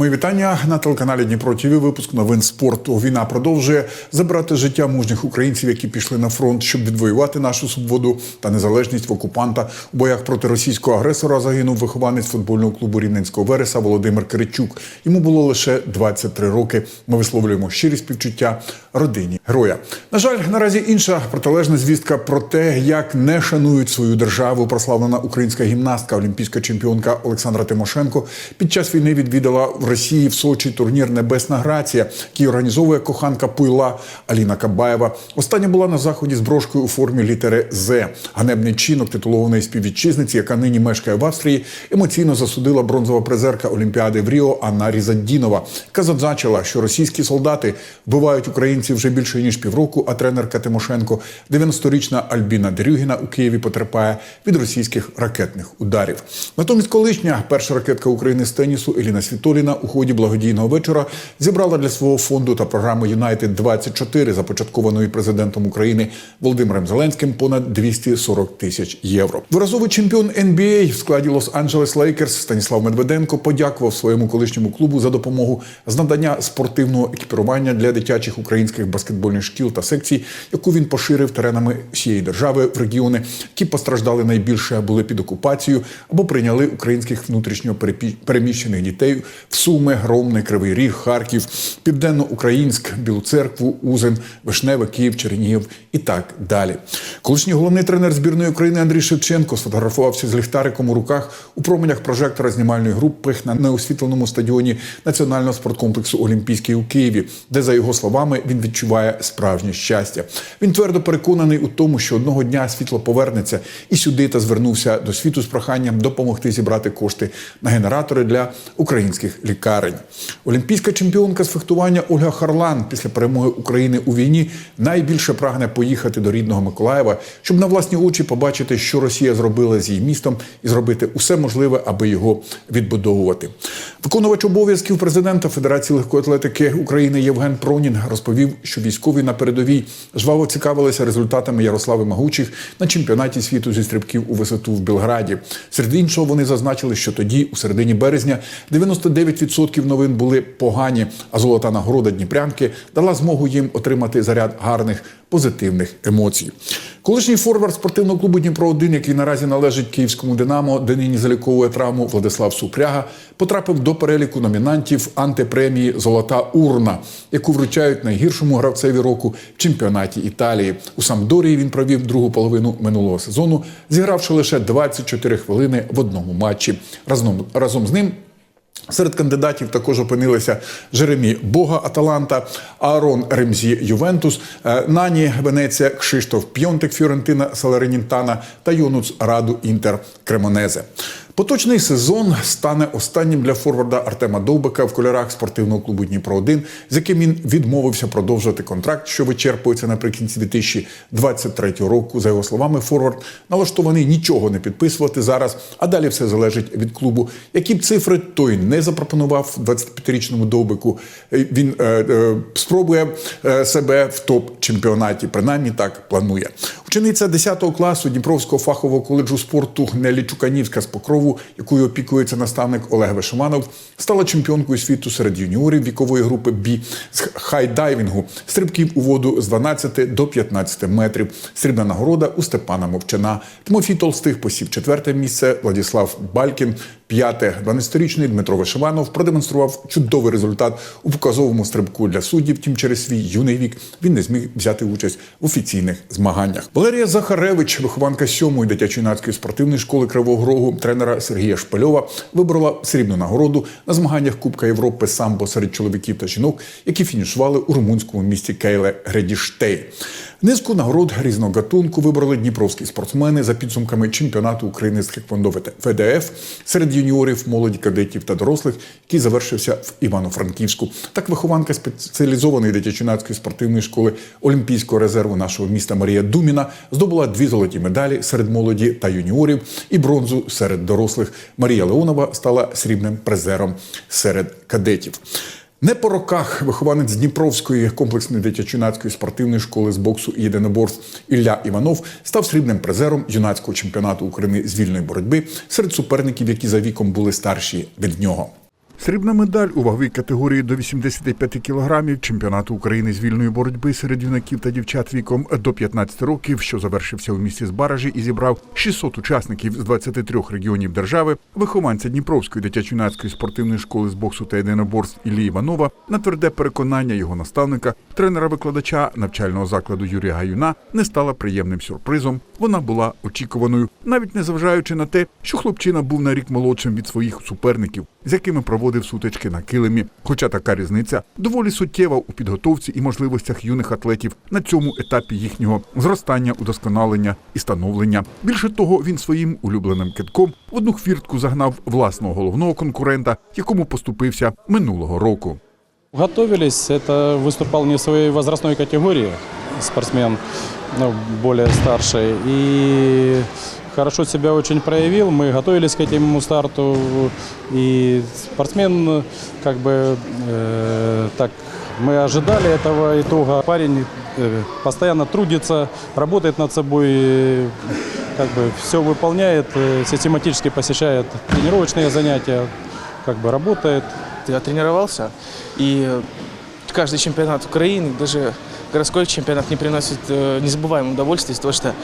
Мої вітання на телеканалі Дніпро ТВ. Випуск новин спорту. Війна продовжує забирати життя мужніх українців, які пішли на фронт, щоб відвоювати нашу свободу та незалежність в окупанта. У боях проти російського агресора загинув вихованець футбольного клубу Рівненського Вереса Володимир Киричук. Йому було лише 23 роки. Ми висловлюємо щирі співчуття родині героя. На жаль, наразі інша протилежна звістка про те, як не шанують свою державу. Прославлена українська гімнастка, олімпійська чемпіонка Олександра Тимошенко під час війни відвідала в Росії в Сочі турнір Небесна Грація, який організовує коханка Пуйла Аліна Кабаєва. Остання була на заході з брошкою у формі літери З. Ганебний чинок титулованої співвітчизниці, яка нині мешкає в Австрії, емоційно засудила бронзова призерка Олімпіади в Ріо Анна Різандінова, яка зазначила, що російські солдати вбивають українців вже більше ніж півроку. А тренерка Тимошенко, 90-річна Альбіна Дерюгіна у Києві потерпає від російських ракетних ударів. Натомість, колишня перша ракетка України з тенісу Еліна Світоліна у ході благодійного вечора зібрала для свого фонду та програми Юнайтед 24 започаткованої президентом України Володимиром Зеленським понад 240 тисяч євро. Виразовий чемпіон NBA в складі Лос-Анджелес Лейкерс Станіслав Медведенко подякував своєму колишньому клубу за допомогу з надання спортивного екіпірування для дитячих українських баскетбольних шкіл та секцій, яку він поширив теренами всієї держави в регіони, які постраждали найбільше, були під окупацією або прийняли українських внутрішньо переміщених дітей в Суми, Громне, Кривий Ріг, Харків, Південно-Українськ, Білу Церкву, Узен, Вишневе, Київ, Чернігів і так далі. Колишній головний тренер збірної України Андрій Шевченко сфотографувався з ліхтариком у руках у променях прожектора знімальної групи на неосвітленому стадіоні Національного спорткомплексу Олімпійський у Києві, де, за його словами, він відчуває справжнє щастя. Він твердо переконаний у тому, що одного дня світло повернеться і сюди та звернувся до світу з проханням допомогти зібрати кошти на генератори для українських лікарень. Олімпійська чемпіонка з фехтування Ольга Харлан після перемоги України у війні найбільше прагне поїхати до рідного Миколаєва, щоб на власні очі побачити, що Росія зробила з її містом, і зробити усе можливе, аби його відбудовувати. Виконувач обов'язків президента Федерації легкої атлетики України Євген Пронін розповів, що військові на передовій жваво цікавилися результатами Ярослави Магучих на чемпіонаті світу зі стрибків у висоту в Белграді. Серед іншого вони зазначили, що тоді, у середині березня, 99% новин були погані, а золота нагорода Дніпрянки дала змогу їм отримати заряд гарних позитивних емоцій. Колишній форвард спортивного клубу Дніпро 1 який наразі належить київському Динамо, де нині заліковує травму Владислав Супряга, потрапив до переліку номінантів антипремії Золота урна, яку вручають найгіршому гравцеві року в чемпіонаті Італії. У Самдорії він провів другу половину минулого сезону, зігравши лише 24 хвилини в одному матчі. Разом разом з ним. Серед кандидатів також опинилися Жеремі Бога Аталанта, Аарон Ремзі Ювентус, е, Нані Венеція, Кшиштоф Пьонтик Фіорентина Саларинінтана та Юнуц Раду Інтер Кремонезе. Поточний сезон стане останнім для форварда Артема Довбика в кольорах спортивного клубу Дніпро 1 з яким він відмовився продовжувати контракт, що вичерпується наприкінці 2023 року. За його словами, форвард налаштований нічого не підписувати зараз, а далі все залежить від клубу. Які б цифри той не запропонував 25-річному Довбику, е, він е, е, спробує е, себе в топ-чемпіонаті. Принаймні так планує. Учениця 10 класу Дніпровського фахового коледжу спорту Нелі Чуканівська з Покрову, якою опікується наставник Олег Вишиманов, стала чемпіонкою світу серед юніорів вікової групи Бі з хайдайвінгу, стрибків у воду з 12 до 15 метрів. Срібна нагорода у Степана Мовчана. Тимофій Толстих посів четверте місце. Владислав Балькін. П'яте 12-річний Дмитро Вишиванов продемонстрував чудовий результат у показовому стрибку для суддів. Втім, через свій юний вік він не зміг взяти участь в офіційних змаганнях. Валерія Захаревич, вихованка сьомої дитячо-юнацької спортивної школи Кривого Рогу, тренера Сергія Шпальова вибрала срібну нагороду на змаганнях Кубка Європи самбо серед чоловіків та жінок, які фінішували у румунському місті Кейле Гредіштей. Низку нагород різного гатунку вибрали дніпровські спортсмени за підсумками чемпіонату України з хеквондо ВДФ серед юніорів, молоді, кадетів та дорослих, який завершився в Івано-Франківську. Так вихованка спеціалізованої дитячо-юнацької спортивної школи Олімпійського резерву нашого міста Марія Думіна здобула дві золоті медалі серед молоді та юніорів і бронзу серед дорослих. Марія Леонова стала срібним призером серед кадетів. Не по роках вихованець Дніпровської комплексної дитячо-юнацької спортивної школи з боксу і єдиноборств Ілля Іванов став срібним призером юнацького чемпіонату України з вільної боротьби серед суперників, які за віком були старші від нього. Срібна медаль у ваговій категорії до 85 кілограмів чемпіонату України з вільної боротьби серед юнаків та дівчат віком до 15 років, що завершився у місті Збаражі і зібрав 600 учасників з 23 регіонів держави. Вихованця Дніпровської дитячо-юнацької спортивної школи з боксу та єдиноборств Іллі Іванова на тверде переконання його наставника, тренера-викладача навчального закладу Юрія Гаюна, не стала приємним сюрпризом. Вона була очікуваною, навіть не зважаючи на те, що хлопчина був на рік молодшим від своїх суперників, з якими проводив сутички на килимі. Хоча така різниця доволі суттєва у підготовці і можливостях юних атлетів на цьому етапі їхнього зростання, удосконалення і становлення. Більше того, він своїм улюбленим китком в одну хвіртку загнав власного головного конкурента, якому поступився минулого року. Готовились, это выступал не в своей возрастной категории спортсмен, ну, более старший. И хорошо себя очень проявил. Мы готовились к этому старту. И спортсмен, как бы, э, так, мы ожидали этого итога. Парень э, постоянно трудится, работает над собой, э, как бы все выполняет, э, систематически посещает тренировочные занятия, как бы работает. Я тренировался, и каждый чемпионат Украины, даже городской чемпионат не приносит э, незабываемое удовольствие из того, что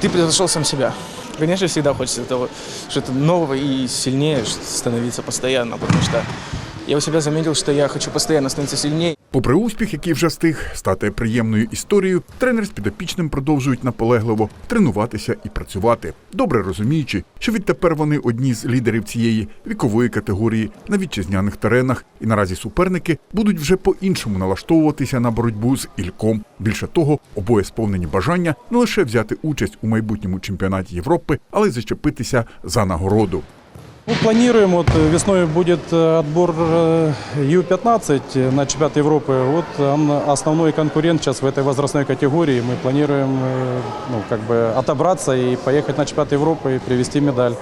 ты превзошел сам себя. Конечно, всегда хочется того, что-то нового и сильнее становиться постоянно, потому что я у себя заметил, что я хочу постоянно становиться сильнее. Попри успіх, який вже встиг стати приємною історією, тренер з підопічним продовжують наполегливо тренуватися і працювати, добре розуміючи, що відтепер вони одні з лідерів цієї вікової категорії на вітчизняних теренах, і наразі суперники будуть вже по-іншому налаштовуватися на боротьбу з Ільком. Більше того, обоє сповнені бажання не лише взяти участь у майбутньому чемпіонаті Європи, але й зачепитися за нагороду. Ну, планируем, вот э, весной будет э, отбор э, Ю-15 на чемпионат Европы. Вот он основной конкурент сейчас в этой возрастной категории. Мы планируем э, ну, как бы отобраться и поехать на чемпионат Европы и привезти медаль.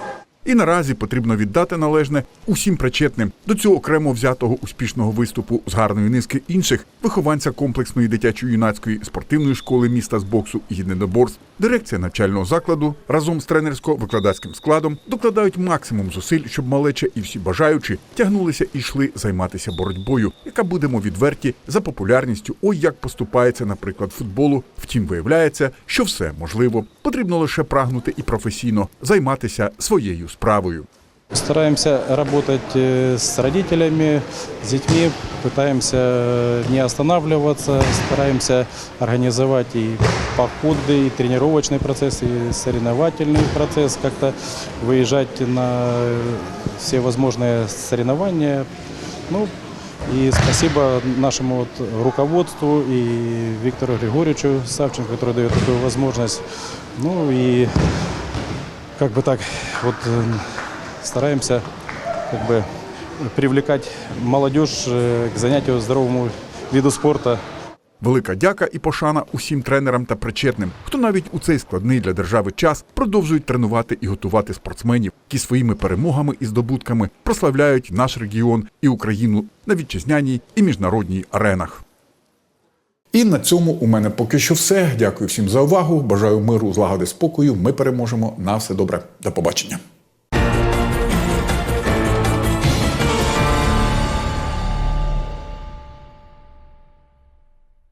І наразі потрібно віддати належне усім причетним до цього окремо взятого успішного виступу з гарної низки інших вихованця комплексної дитячо-юнацької спортивної школи міста з боксу і єдиноборств. Дирекція навчального закладу разом з тренерсько-викладацьким складом докладають максимум зусиль, щоб малеча і всі бажаючі тягнулися і йшли займатися боротьбою, яка будемо відверті за популярністю. Ой, як поступається, наприклад, футболу. Втім, виявляється, що все можливо. Потрібно лише прагнути і професійно займатися своєю справою. Стараемся работать э, с родителями, с детьми, пытаемся э, не останавливаться, стараемся организовать и походы, и тренировочный процесс, и соревновательный процесс, как-то выезжать на все возможные соревнования. Ну, и спасибо нашему вот руководству и Виктору Григорьевичу Савченко, который дает такую возможность. Ну и как бы так, вот э, стараемся как бы привлекать молодежь э, к занятию здоровому виду спорта. Велика дяка і пошана усім тренерам та причетним, хто навіть у цей складний для держави час продовжують тренувати і готувати спортсменів, які своїми перемогами і здобутками прославляють наш регіон і Україну на вітчизняній і міжнародній аренах. І на цьому у мене поки що все. Дякую всім за увагу. Бажаю миру, злагоди, спокою. Ми переможемо. На все добре. До побачення.